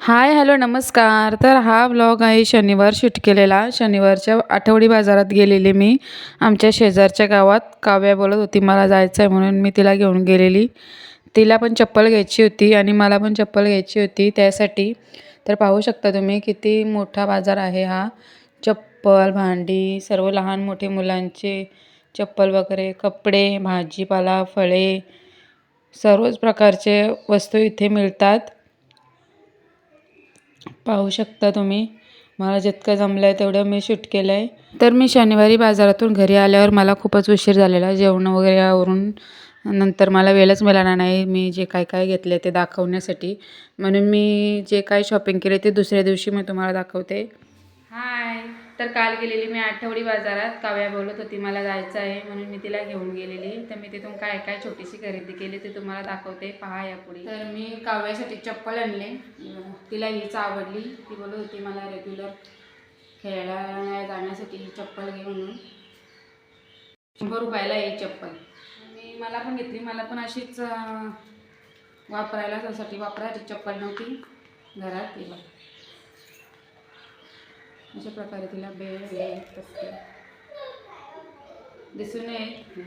Hi hello नमस्कार. तर हा ब्लॉग आहे शनिवार शूट केलेला. शनिवारच्या आठवडी बाजारात गेलेले मी. आमच्या शेजारच्या गावात काव्या बोलत होती मला जायचं आहे म्हणून मी तिला घेऊन गेलेली. तिला पण चप्पल घ्यायची होती आणि मला पण चप्पल घ्यायची होती त्यासाठी. तर पाहू शकता तुम्ही किती मोठा बाजार आहे हा. चप्पल भांडी सर्व लहान मोठे मुलांचे चप्पल वगैरे कपडे भाजीपाला फळे सर्वच प्रकारचे वस्तू इथे मिळतात. पाहू शकता तुम्ही. मला जितकं जमलं आहे तेवढं मी शूट केलं आहे तर मी शनिवारी बाजारातून घरी आल्यावर मला खूपच उशीर झालेला. जेवण वगैरे आवरून नंतर मला वेळच मिळाला नाही. मी जे काय काय घेतले ते दाखवण्यासाठी. म्हणून मी जे काय शॉपिंग केले ते दुसऱ्या दिवशी मी तुम्हाला दाखवते. हाय तर काल गेलेली मी आठवडी बाजारात काव्या बोलत होती मला जायचं आहे म्हणून मी तिला घेऊन गेलेली. तर मी तिथून काय काय छोटीशी खरेदी केली ते तुम्हाला दाखवते. पहा यापुढे. तर मी काव्यासाठी चप्पल आणले. तिला हीच आवडली. ती बोलत होती मला रेग्युलर खेळायला जाण्यासाठी ही चप्पल घे म्हणून. शंभर रुपयाला ही चप्पल. मी मला पण घेतली. मला पण अशीच वापरायला त्यासाठी वापरायची चप्पल नव्हती. घरात तिला अशा प्रकारे तिला बेळ येत असते दिसून येत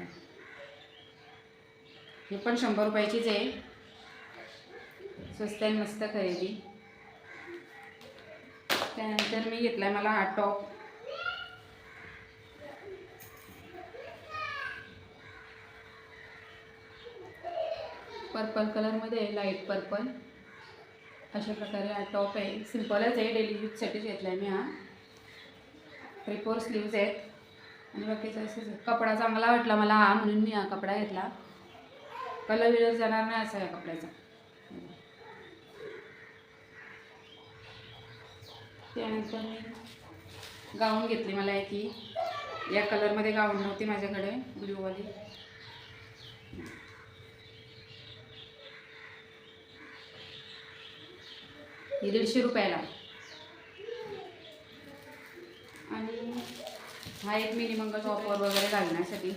हे पण शंभर रुपयाचीच आहे. स्वस्त आणि मस्त खरेदी. त्यानंतर मी घेतला मला हा टॉप. पर्पल कलरमध्ये आहे लाइट पर्पल. अशा प्रकारे हा टॉप आहे. सिम्पलच आहे डेली यूजसाठीच घेतला आहे मी हा. थ्री फोर स्लीव्ज आहेत. आणि बाकीचं असं कपडा चांगला वाटला मला हा म्हणून मी हा कपडा घेतला. कलर विलर जाणार नाही असा या कपड्याचा. त्यानंतर मी गाऊन घेतली मला एक ही. या कलरमध्ये गाऊन नव्हती माझ्याकडे ब्ल्यूवाली ही दीडशे रुपयाला आणि हा एक मिनी मंगल वगैरे घालण्यासाठी.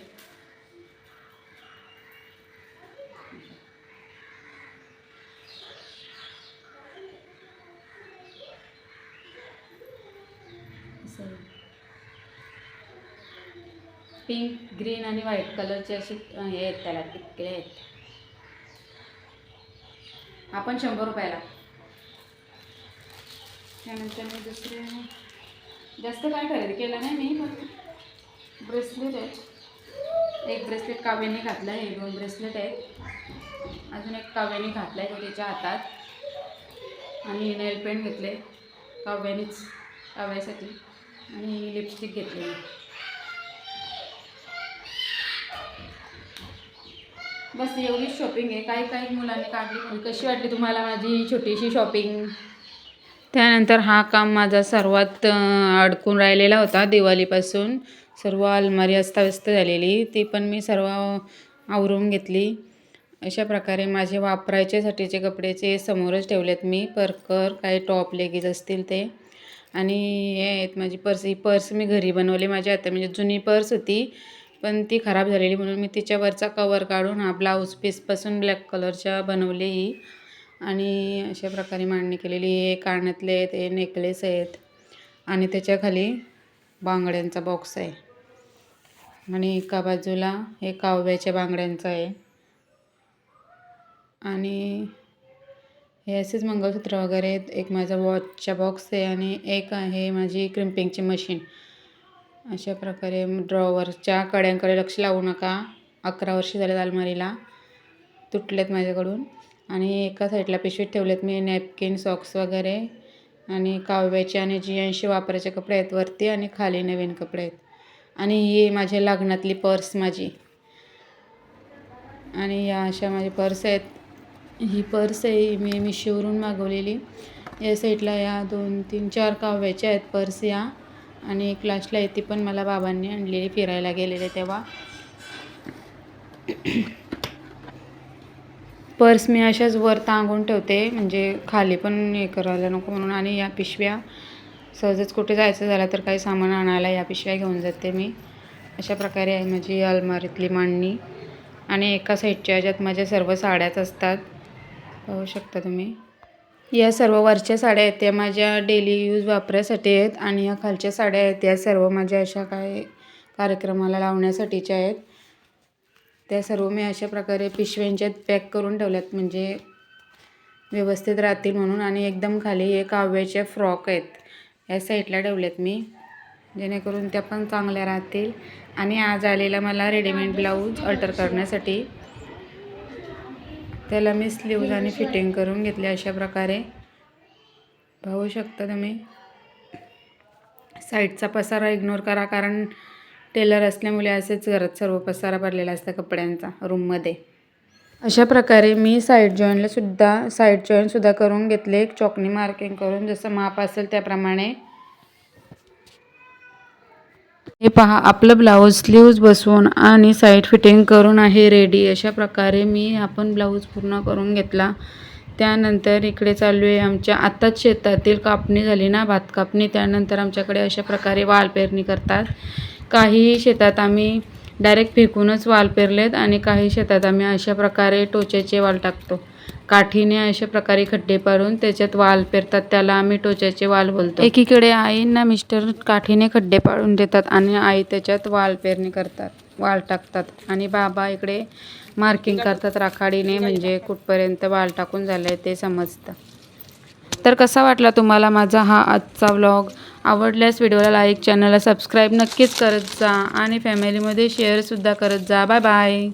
पिंक ग्रीन आणि व्हाईट कलरचे असे हे आहेत त्याला टिकले आहेत. आपण शंभर रुपयाला. त्यानंतर मी दुसरे जास्त काय खरेदी केलं नाही मी पण ब्रेसलेट आहेत. एक ब्रेसलेट काव्याने घातलं आहे दोन ब्रेसलेट आहेत. अजून एक काव्याने घातलं आहे तो त्याच्या हातात. आणि नेल पेंट घेतले काव्यानेच काव्यासाठी. आणि लिपस्टिक घेतली बस एवढीच शॉपिंग आहे. काही काही मुलांनी काढली. कशी वाटली तुम्हाला माझी छोटीशी शॉपिंग त्यानंतर हा काम माझा सर्वात अडकून राहिलेला होता दिवाळीपासून. सर्व अलमारी अस्ताव्यस्त झालेली. ती पण मी सर्व आवरून घेतली. अशा प्रकारे माझे वापरायच्यासाठीचे कपडेचे समोरच ठेवलेत मी परकर काही टॉप लेगीज असतील ते. आणि हे आहेत माझी पर्स ही पर्स मी घरी बनवली. माझ्या आता म्हणजे जुनी पर्स होती पण ती खराब झालेली म्हणून मी तिच्यावरचा कवर काढून हा ब्लाऊज पीसपासून ब्लॅक कलरच्या बनवली ही. आणि अशा प्रकारे मांडणी केलेली हे कानातले आहेत हे नेकलेस आहेत. आणि त्याच्याखाली बांगड्यांचा बॉक्स आहे. आणि एका बाजूला हे काव्याच्या बांगड्यांचं आहे. आणि हे असेच मंगळसूत्र वगैरे आहेत. एक माझा वॉचचा बॉक्स आहे आणि एक आहे माझी क्रिम्पिंगची मशीन अशा प्रकारे ड्रॉवरच्या कड्यांकडे लक्ष लावू नका. अकरा वर्ष झाल्यात अलमारीला. तुटलेत माझ्याकडून. आणि एका साईडला पिशवीत ठेवलेत मी नॅपकिन सॉक्स वगैरे आणि काव्याचे आणि जियांशी वापरायचे कपडे आहेत वरती आणि खाली नवीन कपडे आहेत. आणि ही माझ्या लग्नातली पर्स माझी. आणि या अशा माझ्या पर्स आहेत. ही पर्स आहे ही मी मिशोवरून मागवलेली. या साईडला या दोन तीन चार काव्याच्या आहेत पर्स या. आणि एक लास्टला आहे ती पण मला बाबांनी आणलेली फिरायला गेलेले तेव्हा. पर्स मी अशाच वर टांगून ठेवते म्हणजे खाली पण हे करायला नको म्हणून. आणि या पिशव्या सहजच कुठे जायचं झालं तर काही सामान आणायला या पिशव्या घेऊन जाते मी. अशा प्रकारे आहे माझी अलमारीतली मांडणी. आणि एका साईडच्या ह्याच्यात माझ्या सर्व साड्याच असतात. पाहू शकता तुम्ही. या सर्व वरच्या साड्या आहेत त्या माझ्या डेली यूज वापरासाठी आहेत. आणि या खालच्या साड्या आहेत त्या सर्व माझ्या अशा काय कार्यक्रमाला लावण्यासाठीच्या आहेत. त्या सर्व मी अशा प्रकारे पिशव्यांच्यात पॅक करून ठेवल्यात. म्हणजे व्यवस्थित राहतील म्हणून. आणि एकदम खाली हे काव्याच्या फ्रॉक आहेत. या साईडला ठेवल्यात मी. जेणेकरून त्या पण चांगल्या राहतील. आणि आज आलेला मला रेडीमेड ब्लाऊज अल्टर करण्यासाठी. त्याला मी स्लीव्ज आणि फिटिंग करून घेतले अशा प्रकारे. पाहू शकता तुम्ही? साईडचा पसारा इग्नोर करा कारण टेलर असल्यामुळे असेच घरात सर्व पसारा भरलेला असता कपड्यांचा रूममध्ये. अशा प्रकारे मी साईड जॉईनला सुद्धा साईड जॉईनसुद्धा करून घेतले. एक चॉकनी मार्किंग करून जसं माप असेल त्याप्रमाणे. हे पहा आपलं ब्लाऊज स्लीव्ज बसवून आणि साईड फिटिंग करून आहे रेडी अशा प्रकारे मी आपण ब्लाऊज पूर्ण करून घेतला. त्यानंतर इकडे चालू आहे आमच्या आत्ताच शेतातील कापणी झाली ना भात कापणी. त्यानंतर आमच्याकडे अशा प्रकारे वाल पेरणी करतात. काही शेतात आम्ही डायरेक्ट फेकूनच वाल पेरलेत आणि काही शेतात आम्ही अशा प्रकारे टोचेचे वाल टाकतो. काठीने अशा प्रकारे खड्डे पाडून त्याच्यात वाल पेरतात त्याला आम्ही टोचाचे वाल बोलतो. एकीकडे आईंना मिस्टर काठीने खड्डे पाडून देतात आणि आई त्याच्यात वाल पेरणी करतात वाल टाकतात आणि बाबा इकडे मार्किंग करतात राखाडीने म्हणजे कुठपर्यंत वाल टाकून झालं आहे ते समजतं. तर कसा वाटला तुम्हाला माझा हा आजचा व्लॉग आवडल्यास व्हिडिओला लाईक चॅनलला सबस्क्राईब नक्कीच करत जा आणि फॅमिलीमध्ये शेअरसुद्धा करत जा. Bye bye